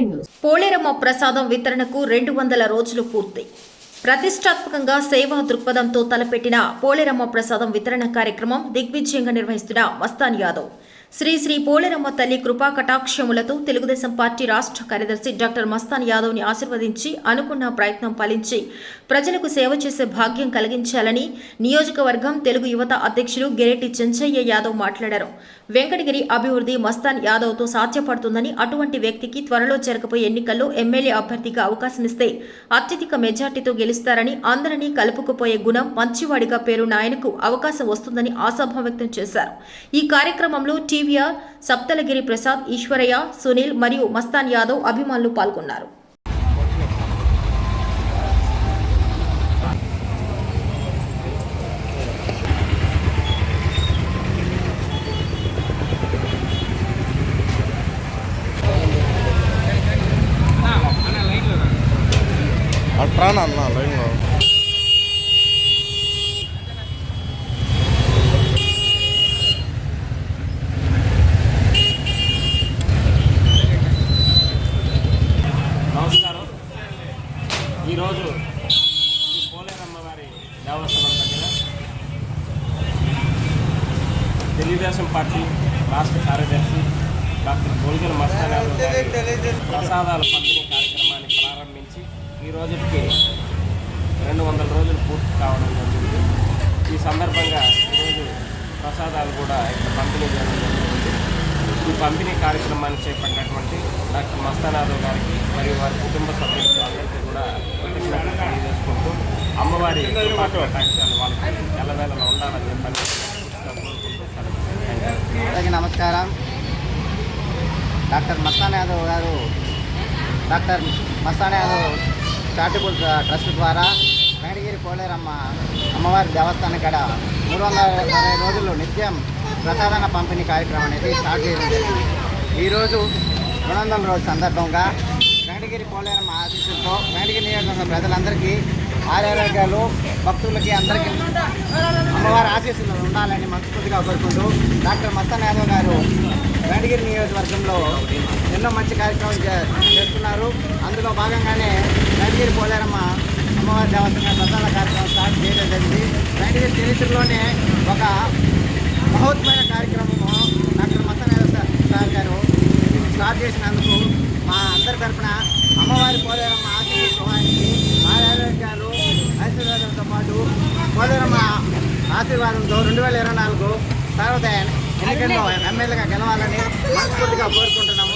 News. Poleramma ప్రసాదం వితరణకు రెండు వందల రోజులు పూర్తి. ప్రతిష్టాత్మకంగా సేవా దృక్పథంతో తలపెట్టిన పోలేరమ్మ ప్రసాదం వితరణ కార్యక్రమం దిగ్విజయంగా నిర్వహిస్తున్న మస్తాన్ యాదవ్. శ్రీ శ్రీ పోలేరమ్మ తల్లి కృపా కటాక్షములతో తెలుగుదేశం పార్టీ రాష్ట్ర కార్యదర్శి డాక్టర్ మస్తాన్ యాదవ్ని ఆశీర్వదించి అనుకున్న ప్రయత్నం ఫలించి ప్రజలకు సేవ చేసే భాగ్యం కలిగించాలని నియోజకవర్గం తెలుగు యువత అధ్యక్షులు గెరెటి చెంచయ్య యాదవ్ మాట్లాడారు. వెంకటగిరి అభివృద్ధి మస్తాన్ యాదవ్తో సాధ్యపడుతుందని అటువంటి వ్యక్తికి త్వరలో జరగబోయే ఎన్నికల్లో ఎమ్మెల్యే అభ్యర్థిగా అవకాశం ఇస్తే అత్యధిక మెజార్టీతో గెలుస్తారని అందరినీ కలుపుకుపోయే గుణం మంచివాడిగా పేరున్న ఆయనకు అవకాశం వస్తుందని ఆశాభావం వ్యక్తం చేశారు. ఈ కార్యక్రమంలో టీవీఆర్ సప్తలగిరి ప్రసాద్ ఈశ్వరయ్య సునీల్ మరియు మస్తాన్ యాదవ్ అభిమానులు పాల్గొన్నారు. అట్రా అన్న లైన్లో నమస్కారం. ఈరోజు ఈ పోలేరమ్మ వారి దేవస్థానం దగ్గర తెలుగుదేశం పార్టీ రాష్ట్ర కార్యదర్శి డాక్టర్ గోల్గల్ మస్తానాథ్ ప్రసాదాలు ప్రసాదాల పంపిణీ ఈ రోజుకి రెండు వందల రోజులు పూర్తి కావడం జరిగింది. ఈ సందర్భంగా ఈరోజు ప్రసాదాలు కూడా ఇక్కడ పంపిణీ చేయడం జరిగింది. ఈ పంపిణీ కార్యక్రమాన్ని చేపట్టినటువంటి డాక్టర్ మస్తానాథవ్ గారికి మరియు వారి కుటుంబ సభ్యులకు అందరికీ కూడా కృతజ్ఞతలు తెలియజేసుకుంటూ అమ్మవారి కటాక్షాలు వాళ్ళకి ఎల్లవేళలో ఉండాలని చెప్పని అందరికీ నమస్కారం. డాక్టర్ మస్తాన్ యాదవ్ గారు doctor Mastan Yadav charitable trust ద్వారా మేడగిరి కోలేరమ్మ అమ్మవారి దేవస్థానం కాడ మూడు వందల అరవై రోజులు నిత్యం ప్రసాదన పంపిణీ కార్యక్రమం అనేది స్టార్ట్ చేయడం జరిగింది. ఈరోజు రెండు వందల రోజు సందర్భంగా మేడగిరి కోలేరమ్మ ఆశీస్సులతో మేడగిరి నియోజకవర్గ ప్రజలందరికీ ఆరోగ్యాలు భక్తులకి అందరికీ అమ్మవారి ఆశీస్సులు ఉండాలని మనస్ఫూర్తిగా కోరుకుంటూ డాక్టర్ మస్తాన్ యాదవ్ గారు మేడగిరి నియోజకవర్గంలో ఎన్నో మంచి కార్యక్రమాలు చేస్తున్నారు. అందులో భాగంగానే వెంకటగిరి పోలేరమ్మ అమ్మవారి దేవస్థానం ప్రధాన కార్యక్రమం స్టార్ట్ చేయడం జరిగింది. వెంకటగిరి చరిత్రలోనే ఒక మహోత్మైన కార్యక్రమము డాక్టర్ మస్తాన్ సార్ గారు స్టార్ట్ చేసినందుకు మా అందరి తరఫున అమ్మవారి పోలేరమ్మ ఆశీర్వాదానికి ఆరోగ్యాలు ఆశీర్వాదంతో పాటు పోలేరమ్మ ఆశీర్వాదంతో రెండు వేల ఇరవై నాలుగు తర్వాత ఎన్నికల్లో ఎమ్మెల్యేగా గెలవాలని మనస్ఫూర్తిగా కోరుకుంటున్నాము.